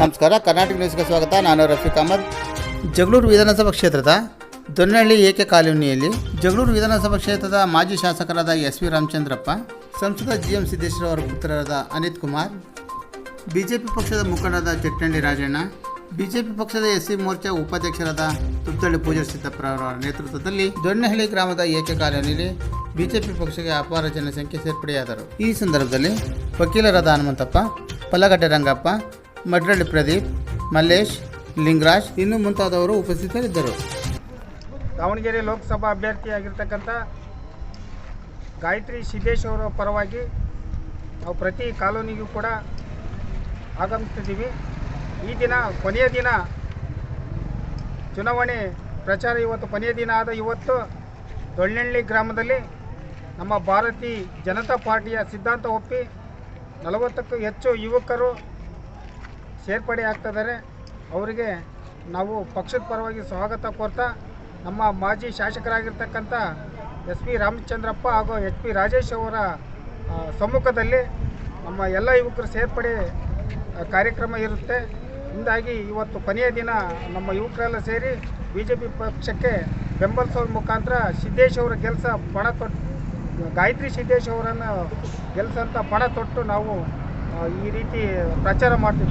ನಮಸ್ಕಾರ, ಕರ್ನಾಟಕ ನ್ಯೂಸ್ಗೆ ಸ್ವಾಗತ. ನಾನು ರಫೀಕ್ ಅಹಮದ್. ಜಗಳೂರು ವಿಧಾನಸಭಾ ಕ್ಷೇತ್ರದ ದೊನ್ನಹಳ್ಳಿ ಏಕೆ ಕಾಲೋನಿಯಲ್ಲಿ ಜಗಳೂರು ವಿಧಾನಸಭಾ ಕ್ಷೇತ್ರದ ಮಾಜಿ ಶಾಸಕರಾದ ಎಸ್ ವಿ ರಾಮಚಂದ್ರಪ್ಪ, ಸಂಸದ ಜಿ ಎಂ ಸಿದ್ದೇಶ್ವರ ಅವರ ಪುತ್ರರಾದ ಅನಿತ್ ಕುಮಾರ್, ಬಿಜೆಪಿ ಪಕ್ಷದ ಮುಖಂಡರಾದ ಚಟ್ಟಂಡಿ ರಾಜಣ್ಣ, ಬಿಜೆಪಿ ಪಕ್ಷದ ಎಸ್ ಸಿ ಮೋರ್ಚಾ ಉಪಾಧ್ಯಕ್ಷರಾದ ತುತ್ತಳ್ಳಿ ಪೂಜಾ ಸಿದ್ದಪ್ಪ ಅವರ ನೇತೃತ್ವದಲ್ಲಿ ದೊಣ್ಣಹಳ್ಳಿ ಗ್ರಾಮದ ಏಕೆ ಕಾಲೋನಿಯಲ್ಲಿ ಬಿಜೆಪಿ ಪಕ್ಷಕ್ಕೆ ಅಪಾರ ಜನಸಂಖ್ಯೆ ಸೇರ್ಪಡೆಯಾದರು. ಈ ಸಂದರ್ಭದಲ್ಲಿ ವಕೀಲರಾದ ಹನುಮಂತಪ್ಪ ಪಲ್ಲಗಡ್ಡೆ ರಂಗಪ್ಪ ಮಡ್ರಳ್ಳಿ ಪ್ರದೀಪ್, ಮಲ್ಲೇಶ್, ಲಿಂಗರಾಜ್, ಇನ್ನು ಮುಂತಾದವರು ಉಪಸ್ಥಿತರಿದ್ದರು. ದಾವಣಗೆರೆ ಲೋಕಸಭಾ ಅಭ್ಯರ್ಥಿಯಾಗಿರ್ತಕ್ಕಂಥ ಗಾಯತ್ರಿ ಸಿದ್ದೇಶ್ ಅವರ ಪರವಾಗಿ ನಾವು ಪ್ರತಿ ಕಾಲೋನಿಗೂ ಕೂಡ ಆಗಮಿಸ್ತಿದ್ದೀವಿ. ಈ ದಿನ, ಕೊನೆಯ ದಿನ ಚುನಾವಣೆ ಪ್ರಚಾರ ಇವತ್ತು ಕೊನೆಯ ದಿನ ಆದ ಇವತ್ತು ದೊಳ್ಳೆಹಳ್ಳಿ ಗ್ರಾಮದಲ್ಲಿ ನಮ್ಮ ಭಾರತೀಯ ಜನತಾ ಪಾರ್ಟಿಯ ಸಿದ್ಧಾಂತ ಒಪ್ಪಿ ನಲವತ್ತಕ್ಕೂ ಹೆಚ್ಚು ಯುವಕರು ಸೇರ್ಪಡೆ ಆಗ್ತಿದ್ದಾರೆ ಅವರಿಗೆ ನಾವು ಪಕ್ಷದ ಪರವಾಗಿ ಸ್ವಾಗತ ಕೋರ್ತಾ ನಮ್ಮ ಮಾಜಿ ಶಾಸಕರಾಗಿರ್ತಕ್ಕಂಥ ಎಸ್ ಪಿ ರಾಮಚಂದ್ರಪ್ಪ ಹಾಗೂ ಎಚ್ ಪಿ ರಾಜೇಶ್ ಅವರ ಸಮ್ಮುಖದಲ್ಲಿ ನಮ್ಮ ಎಲ್ಲ ಯುವಕರು ಸೇರ್ಪಡೆ ಕಾರ್ಯಕ್ರಮ ಇರುತ್ತೆ. ಹಿಂದಾಗಿ ಇವತ್ತು ಕೊನೆಯ ದಿನ ನಮ್ಮ ಯುವಕರೆಲ್ಲ ಸೇರಿ ಬಿ ಜೆ ಪಿ ಪಕ್ಷಕ್ಕೆ ಬೆಂಬಲಿಸೋ ಮುಖಾಂತರ ಸಿದ್ದೇಶ್ ಅವರ ಕೆಲಸ ಪಣ ತೊಟ್ಟು ಗಾಯತ್ರಿ ಸಿದ್ದೇಶ್ ಅವರನ್ನು ಅಂತ ಪಣ ತೊಟ್ಟು ನಾವು ಈ ರೀತಿ ಪ್ರಚಾರ ಮಾಡ್ತೀವಿ